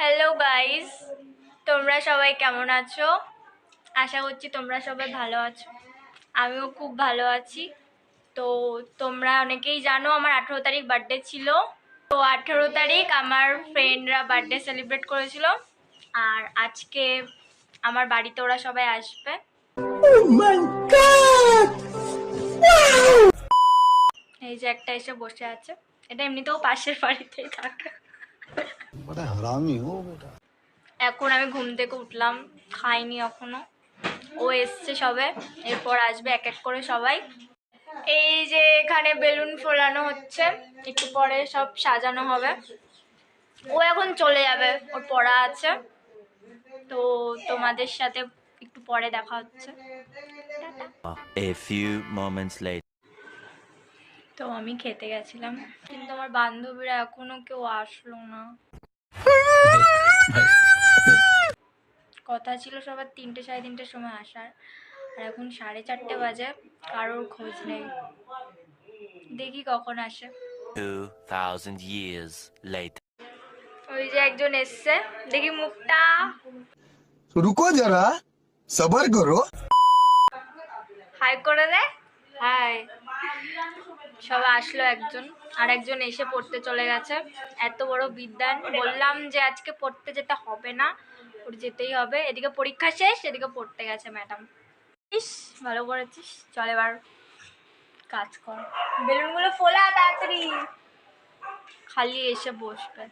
Hello guys তোমরা সবাই কেমন আছো? আশা করছি তোমরা সবাই ভালো আছো। আমিও খুব ভালো আছি। তো তোমরা অনেকেই জানো আমার আঠেরো তারিখ বার্থডে ছিল। তো আঠেরো তারিখ আমার ফ্রেন্ডরা বার্থডে সেলিব্রেট করেছিল। আর আজকে আমার বাড়িতে ওরা সবাই আসবে। এই যে একটা এসে বসে আছে। এটা এমনিতেও পাশের বাড়িতেই থাকে। এখন আমি ঘুম থেকে উঠলাম খাইনি এখনও। ও এসছে সবে এরপর আসবে এক এক করে সবাই। এই যে এখানে বেলুন ফোলানো হচ্ছে একটু পরে সব সাজানো হবে। ও এখন চলে যাবে ওর পড়া আছে। তো তোমাদের সাথে একটু পরে দেখা হচ্ছে। তো আমি খেতে গেছিলাম। কিন্তু আমার বান্ধবীরা এখনও কেউ আসলো না। কথা ছিল সবার তিনটে সাড়ে তিনটের সময় আসার। আর এখন সাড়ে চারটে বাজে কারোর খোঁজ নেই। দেখি কখন আসে। ওই যে একজন এসছে দেখি মুখটা। রুকো যারা সবার করো। হাই করে দে হাই সবাই আসলো একজন আর একজন এসে পড়তে চলে গেছে। এত বড় বিদ্যান, বললাম যে আজকে পড়তে যেতে হবে না ওর যেতেই হবে। এদিকে পরীক্ষা শেষ, এদিকে পড়তে গেছে ম্যাডাম। ইস, ভালো করেছিস। চল এবার কাজ কর। বেলুনগুলো ফোলা, তাড়াতাড়ি। খালি এসে বসবে।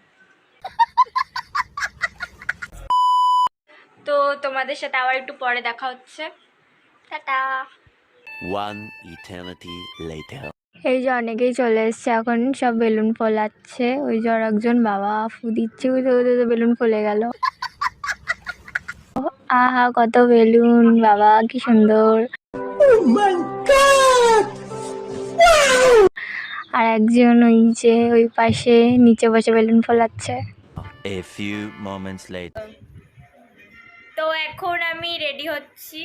তো তোমাদের সাথে আবার একটু পরে দেখা হচ্ছে। টাটা। One eternity later. এই যে অনেকেই চলে এসছে এখন সব বেলুন ফোলাচ্ছে। ওই যে আর একজন বাবা ফু দিচ্ছে ওই যে ওদের বেলুন ফলে গেল। আহা কত বেলুন বাবা কি সুন্দর। আর একজন ওই যে ওই পাশে নিচে বসে বেলুন ফোলাচ্ছে। A few moments later. তো এখন আমি রেডি হচ্ছি।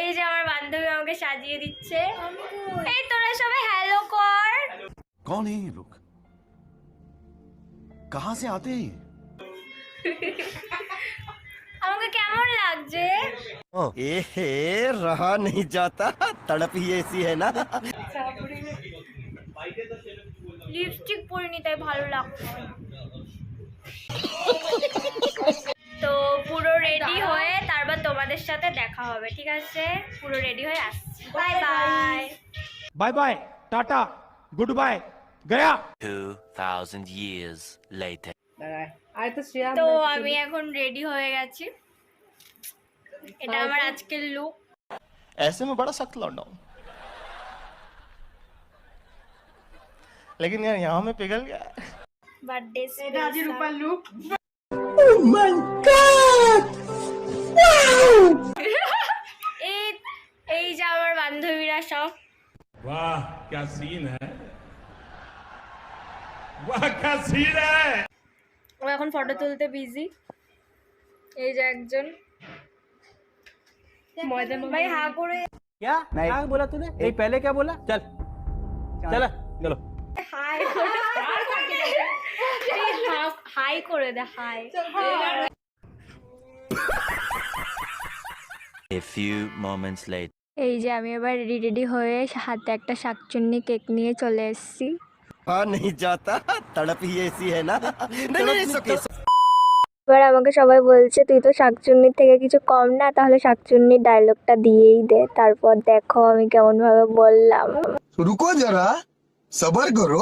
এই যে আমার বান্ধবী আমাকে সাজিয়ে দিচ্ছে এই তোরা সবাই হ্যালো কর कौन है ये लोग कहां से आते हैं ये? আমাকে কেমন লাগছে ए रहा नहीं जाता तड़प ही ऐसी है ना লিপস্টিক পরিনি তাই ভালো লাগছে তো পুরো রেডি হয়ে তারপর তোমাদের সাথে দেখা হবে ঠিক আছে পুরো রেডি হয়ে আসছি bye bye bye bye tata goodbye गया 2,000 years later. তো আমি এখন রেডি হয়ে গেছি এটা আমার আজকের লুক ऐसे में बड़ा सख्त लौंडा हूं लेकिन यार यहाँ में पिघल गया বার্থডে স্পেশাল লুক এই এই যে আমার বান্ধবীরা সব वाह क्या सीन है वाह क्या सीन है ও এখন ফটো তুলতে বিজি এই যে একজন ভাই হা করে क्या क्या बोला तूने नहीं पहले क्या बोला चल चल चलो হাই হাই করে দে hi A few moments later. এই যে আমি এবার রেডি রেডি হয়ে হাতে একটা শাকচুন্নি কেক নিয়ে চলে এসেছি। আর নেই যাতা তড়প হি এসি হ্যায় না এবার আমাকে সবাই বলছে তুই তো শাকচুন্নির থেকে কিছু কম না তাহলে শাকচুন্নির ডায়লগটা দিয়েই দে। তারপর দেখো আমি কেমন ভাবে বললাম। রুকো যারা সবর করো।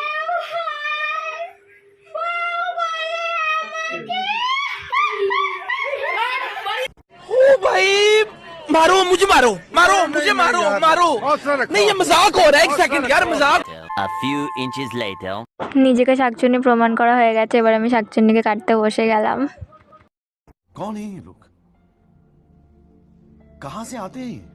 मुझे मारो मारो मुझे मारो मारो नहीं ये मजाक हो रहा है एक सेकंड यार मजाक A few inches later. নিজেকে শাকচুন্নি প্রমাণ করা হয়ে গেছে এবার আমি শাকচুন্নিকে কাটতে বসে গেলাম कौन है ये लोग कहाँ से आते हैं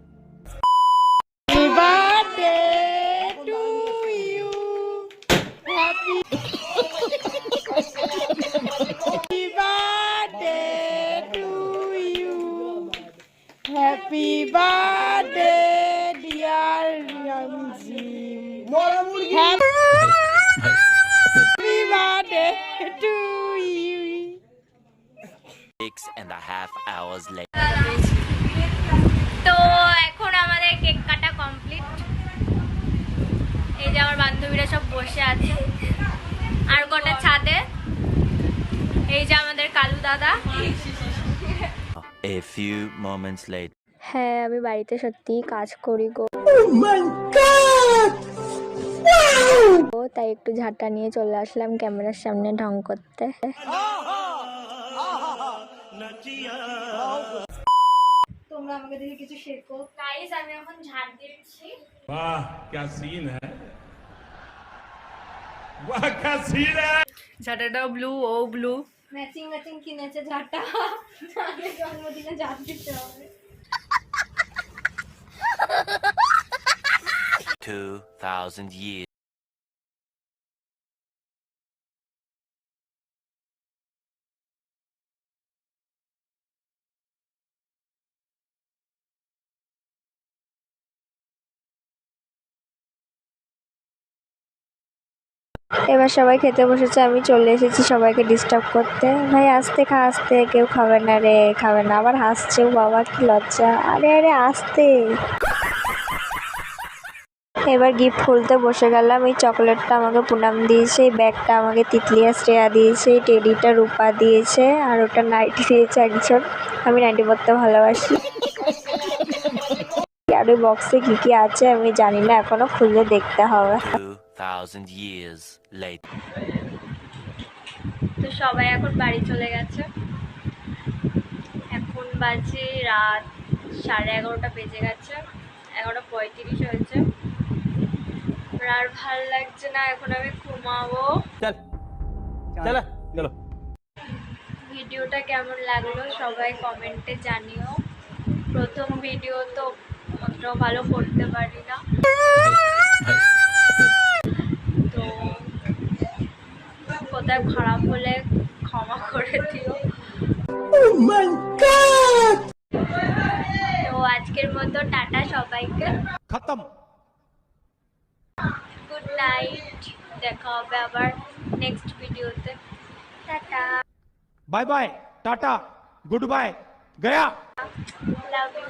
ये? Six and a half hours later. তো এখন আমাদের কেক কাটা কমপ্লিট এই যে আমার বান্ধবীরা সব বসে আছে। আর কটা ছাদে? এই যে আমাদের কালু দাদা। A few moments later. হ্যাঁ আমি বাড়িতে সত্যিই কাজ করি গো। Oh ও তাই একটু ঝাঁটা নিয়ে চলে আসলাম ক্যামেরার সামনে ঢং করতে। ব্লু ও ব্লু ম্যাচিং ম্যাচিং কিনেছে ঝাড়টা জন্মদিনে দিতে হবে। Two thousand years. এবার সবাই খেতে বসেছে, আমি চলে এসেছি সবাইকে ডিস্টার্ব করতে। ভাই, আসতে খা, আসতে, কেউ খাবে না রে, খাবে না। আবার হাসছেও বাবা, কি লজ্জা। আরে আরে, আসতে। এবার গিফট খুলতে বসে গেলাম। এই চকলেটটা আমাকে পুনাম দিয়েছে এই ব্যাগটা আমাকে তিতলিয়া শ্রেয়া দিয়েছে এই টেডিটা রূপা দিয়েছে আর ওটা নাইটি দিয়েছে একজন। আমি নাইটি পরতে ভালোবাসি। আর ওই বক্সে কী কী আছে আমি জানি না এখনও খুলে দেখতে হবে। তো সবাই এখন বাড়ি চলে গেছে। এখন বাজে রাত সাড়ে এগারোটা বেজে গেছে। এগারোটা পঁয়ত্রিশ হয়েছে। আমার আর ভালো লাগছে না এখন আমি ঘুমাবো। চল। চল চলো। ভিডিওটা কেমন লাগল সবাই কমেন্টে জানিও। প্রথম ভিডিও তো অতটাও ভালো করতে পারি না। তো কোথায় খারাপ হলে ক্ষমা করে দিও। oh তো আজকের মতো টাটা সবাইকে। খতম। नाइट देखा होगा আবার নেক্সট ভিডিওতে tata bye bye tata good bye Gaya love you